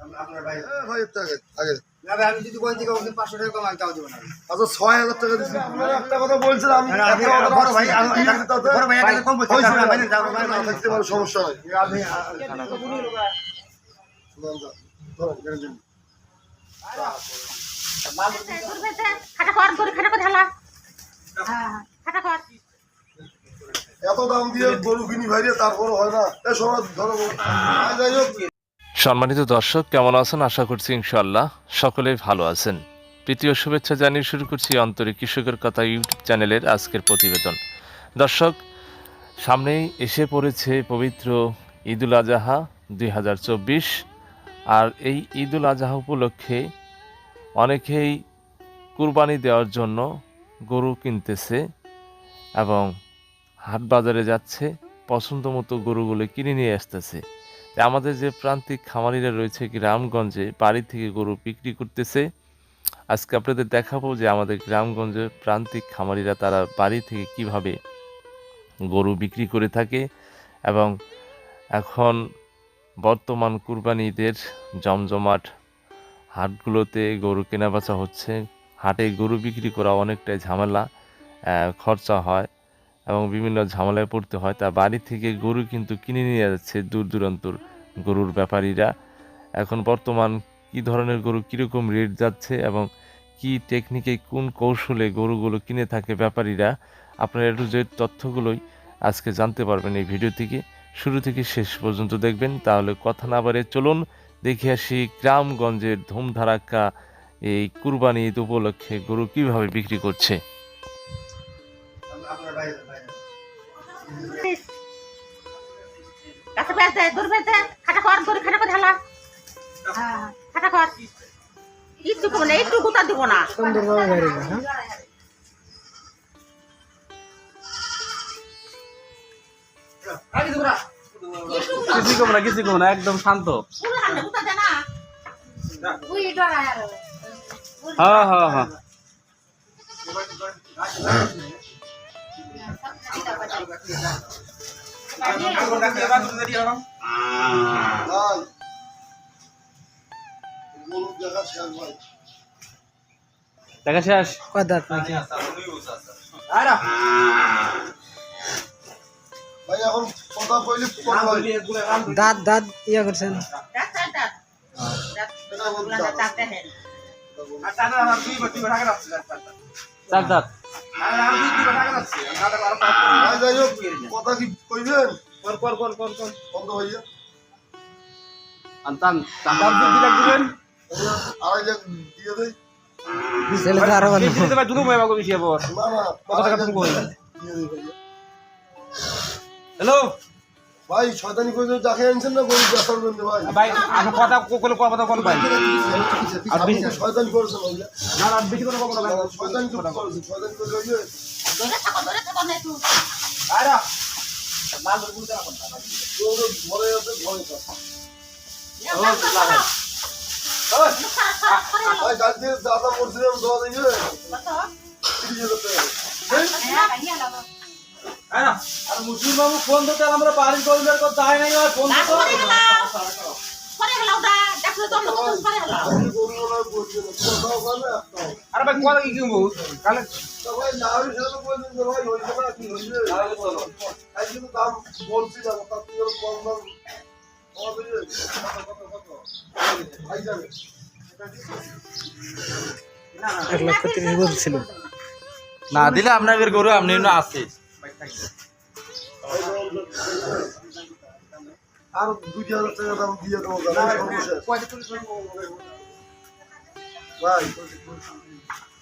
আপনার ভাই একটু আগে আগে আমি যদি বলেন থেকে ওকে পাঁচশো টাকা কম তাও দেবো না আচ্ছা ছয় হাজার টাকা দিচ্ছি একটা কথা আমি বড় ভাই? বড় ভাই, কম। থাকতে পারে সমস্যা হ্যাঁ এত দাম দিয়ে গরু কিনি ভাইরে তারপর হয় না এ সময় ধরো যাই হোক সম্মানিত দর্শক, কেমন আছেন? আশা করছি ইনশাল্লাহ সকলেই ভালো আছেন। তৃতীয় শুভেচ্ছা জানিয়ে শুরু করছি অন্তরে কৃষকের কথা ইউটিউব চ্যানেলের আজকের প্রতিবেদন। দর্শক, সামনেই এসে পড়েছে পবিত্র ঈদুল আজহা দুই আর এই ঈদুল আজহা উপলক্ষে অনেকেই কুরবানি দেওয়ার জন্য গরু কিনতেছে এবং হাট বাজারে যাচ্ছে পছন্দ মতো গরুগুলো কিনে নিয়ে আসতেছে। আমাদের যে প্রান্তিক খামারিরা রয়েছে গ্রামগঞ্জে, বাড়ি থেকে গরু বিক্রি করতেছে। আজকে আপনাদের দেখাবো যে আমাদের গ্রামগঞ্জের প্রান্তিক খামারিরা তারা বাড়ি থেকে কীভাবে গরু বিক্রি করে থাকে এবং এখন বর্তমান কুরবানি ঈদের জমজমাট হাটগুলোতে গরু কেনাবেচা হচ্ছে। হাটে গরু বিক্রি করা অনেকটাই ঝামেলা খরচা হয়। এবং বিভিন্ন ঝামেলায় পড়তে হয়। তা বাড়ি থেকে গরু কিন্তু কিনে নিয়ে যাচ্ছে দূর দূরান্তর গরুর ব্যাপারীরা। এখন বর্তমান কি ধরনের গরু, কীরকম রেট যাচ্ছে এবং কি টেকনিকে কোন কৌশলে গরুগুলো কিনে থাকে ব্যাপারীরা? আপনারা একটু যে তথ্যগুলোই আজকে জানতে পারবেন এই ভিডিও থেকে। শুরু থেকে শেষ পর্যন্ত দেখবেন। তাহলে কথা না বাড়ে চলুন, দেখে আসি গ্রামগঞ্জের ধুমধারাক্কা এই কুরবানি ঈদ উপলক্ষে গরু কীভাবে বিক্রি করছে। কাছে বেশ দে দূর বেশ দে। খাটা কর খাটা করে ঢালা। খাটা কর। একটু কম একটু গুতা দিব না। কিছু কম না কিছু কম না একদম শান্ত। হ্যাঁ হ্যাঁ হ্যাঁ। দেখা শেষ ভাই দেখা শেষ ভাই এখন কথা কইলে দাঁত দাঁত ইয়া করছেন দাঁত দাঁত কি কইবেন? বন্ধ ভাইয়া আর আড়াই লাখ দিয়ে দেই। ছেলে তো ভালো দুটো মেয়ে বেশি কত টাকা তুমি কই? হ্যালো? ভাই শয়তানি কইছে যাকে আনছেন না গরু বেচার জন্য ভাই। ভাই আমার কথা কোকলে কথা কোন ভাই আর বেশি শয়তানি করেছে ভাইয়া না না বেশি করে কথা ভাই। শয়তানি করেছে শয়তানি করে ওই ধরে থাকো ধরে থাকো না একটু। আরে গরু ঘরে আছে ঘরে থাকে। ভাই কালকে দাদা দোয়া টাকা আরে আর মুসলিম বাবু ফোন দিতে আমরা বাড়ির কর্মীদের কথা হয় নাই আর ফোন আরে ভাই কথা কি কিনবো? কালে না দাম বলছি কম দাম এক লক্ষ তিরিশ বলছিল। না দিলে আপনাদের গরু আপনি না আছে। আর দুই হাজার টাকা দাম দিয়ে দেবো ভাই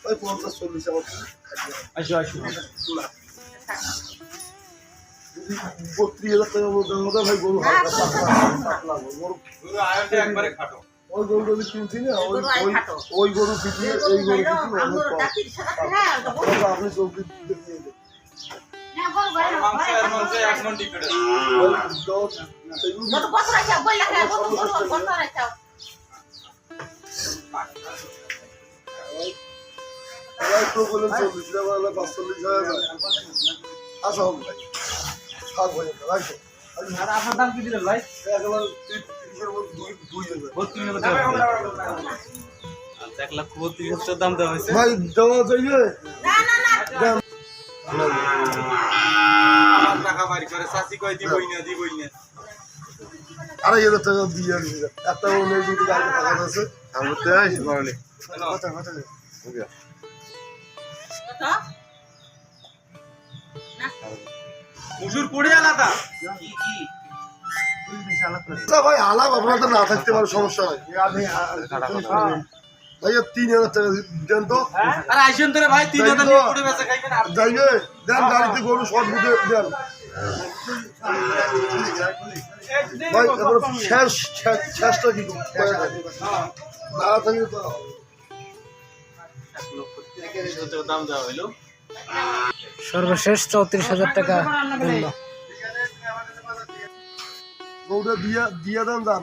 ওই পঞ্চাশ চল্লিশ আমার আসো আসো। বত্রিশ হাজার টাকা মতো হতো ভাই গরু হালকা পাতলা পাতলা গরু একবারে খাটো ওই গরু যদি কিনছি না ওই ওই গরু পিটিয়ে এই গরু হ্যাঁ আপনি চৌকি হ্যাঁ আসো ভাই থাক আর আপনার দাম কি দিলেন ভাই? একেবারে দুই এক লক্ষ বত্রিশ হাজার দাম দেওয়া হয়েছে। ভাই দেওয়া যাইবে না না না। টাকা বাড়ি করে চাষি কয় দিবই না দিবই না। আড়াই হাজার টাকা দিয়ে একটা অন্য যদি গাড়ি টাকা আছে। আমি তো আসি বাড়ালে কত কত কত মুসুর পড়ে আলাদা? ভাই আলাপ আপনার তো না থাকতে পারে সমস্যা নাই। আপনি ভাইয়া তিন হাজার টাকা দেন তো। আর আইসেন তোরে ভাই তিন হাজার নিয়ে পড়ে বেচা খাইবেন যাইবে দেন গাড়িতে গরু শর্ট বুঝে দেন। ভাই এবার শেষ শেষ- শেষটা কি না থাকলে তো। দাম সর্বশেষ চৌত্রিশ হাজার টাকা দিয়ে দিয়ে দেন দাম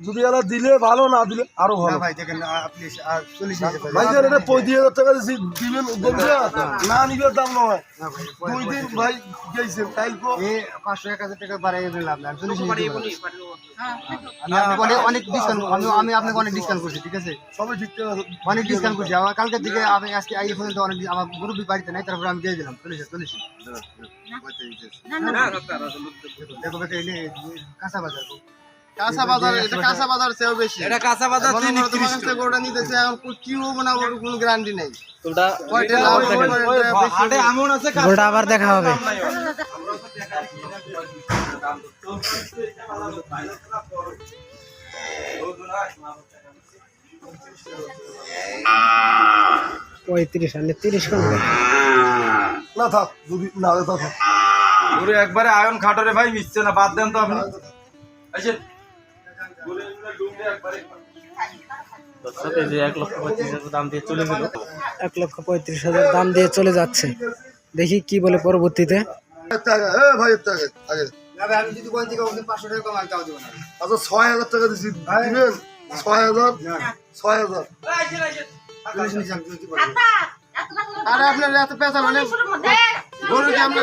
যদি এরা দিলে ভালো না দিলে আরও ভালো। ভাই দেখেন আপনি চল্লিশ ভাই। ভাইজান এটা পঁয়ত্রিশ হাজার টাকা দিবেন না। নিবে দাম নয় দুই দিন ভাই গেছেন কালকে এ পাঁচশো এক হাজার টাকা চল্লিশ অনেক অনেক ডিসকাউন্ট আমি আমি আপনাকে অনেক ডিসকাউন্ট করছি ঠিক আছে? সবই ঠিক অনেক ডিসকাউন্ট করছি। আমার কালকের দিকে আমি আজকে এই পর্যন্ত অনেক আমার মুরব্বী বাড়িতে নাই তারপরে আমি দিয়ে দিলাম। চল্লিশ চল্লিশ দেখো কাঁচা বাজার। কাঁচা বাজার এটা কাঁচা বাজার চেয়েও বেশি। এটা কাঁচা বাজার নিতেছে এখন কি হব না ওর কোনো গ্যারান্টি নেই। তোটা কয়টা লাভ হবে, কয়টা বেশি হাটে হবে। আছে গোলটা আবার দেখা হবে। পঁয়ত্রিশ তিরিশ না থাক যদি না থাক। একবারে আয়ন খাটরে ভাই মিশছে না বাদ দেন তো আপনি। এক লক্ষ পঁচিশ হাজার দাম দিয়ে চলে গেল এক লক্ষ পঁয়ত্রিশ হাজার দাম দিয়ে চলে যাচ্ছে দেখি কি বলে পরবর্তীতে আচ্ছা ছয় হাজার টাকা দিছি ছয় হাজার ছয় হাজার আরে আপনার এত পেঁচা মানে গরু কি আমরা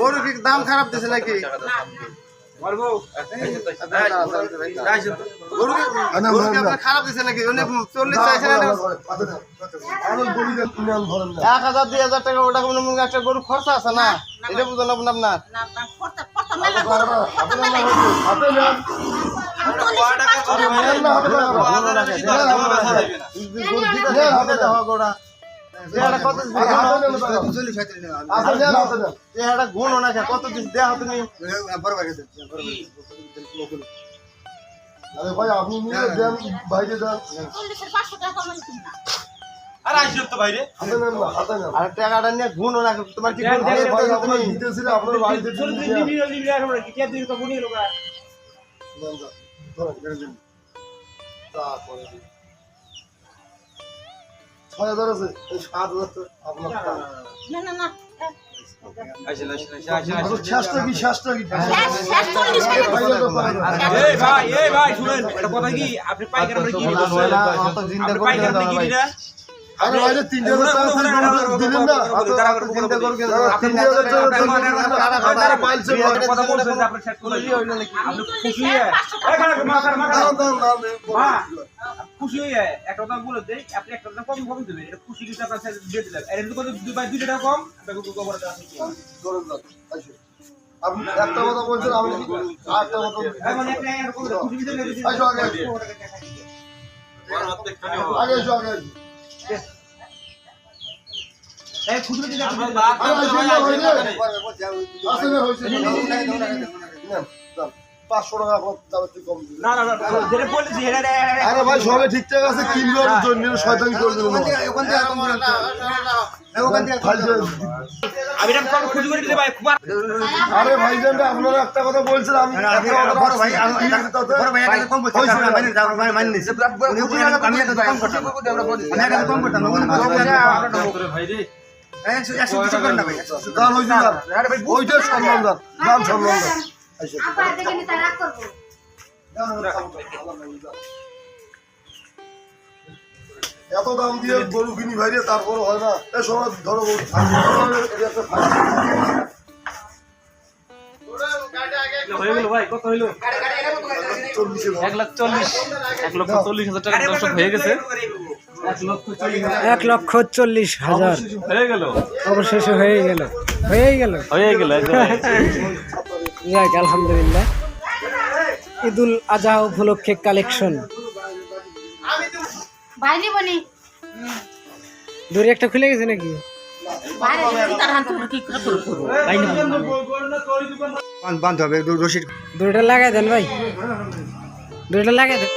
গরু কি দাম খারাপ দিছে নাকি আপনার এক হাজার দুই হাজার টাকা ওটা মনে হয় একটা গরু খরচা আছে না এটা বুঝলাম আপনার না গুণ না কত দিছে দেহ তুমি বরাবর গেছে আরে ভাই আপনি নিয়ে দেন বাইরে দেন। চল্লিশের পাঁচশো টাকা কম দিন না আর আইসেন তো বাইরে। আর টাকাটা নিয়ে গুণ না তোমার কি তুমি দিতেছিল আপনার বাড়িতে দেন দিন। তারপরে দিন। ছয় হাজার আছে এই সাত হাজার আপনার টাকা। না না না। টাকা আপনি পাইকার আপনি আরে ভাই, এটা তিনটে হাজার টাকা করে দিলেন না। চিন্তা করে তিন হাজার টাকা তারা পাইছে। কথা বলছেন আপনি সেট করে দিবেন আপনি খুশি হয়ে খারাপ মাথার মাথা খুশি হয়ে একটা কথা বলে দেই আপনি একটা কথা কম কম দেবেন। এটা খুশি কিন্তু আপনার সাথে দিয়ে দিলাম এর দুই বাই দুই টাকা কম আপনাকে দুটো করে দেওয়া হচ্ছে। আপনি একটা কথা বলছেন আমি আরেকটা কথা বলছি। মানে একটা এরকম খুশি দিলে আইসো আগে আগে এসো আগে। এই খুশি হইছে না। পাঁচশো টাকা আপনার তার কম না না না যেটা বলেছি আরে ভাই সবে ঠিকঠাক আছে কিনবার জন্য শয়তানি করে দিল ওখান থেকে আরে ভাইজান আপনারা একটা কথা বলছেন আমি হ্যাঁ, ওইটাই সম্মান দান সম্মান দান দেখে নি তাই রাগ করব এত দাম দিয়ে গরু কিনি ভাইরে তারপরে হয় না এ সময় ধরো এক লাখ চল্লিশ এক লক্ষ চল্লিশ হাজার। টাকা দর্শক হয়ে গেছে এক লক্ষ চল্লিশ হাজার হয়ে গেল। অবশেষে হয়ে গেল। হয়ে গেল। হয়ে গেল যাক আলহামদুলিল্লাহ। ঈদুল আজহা উপলক্ষে কালেকশন দড়ি একটা খুলে গেছে নাকি? দড়িটা লাগাই দেন ভাই। দড়িটা লাগাই দেন।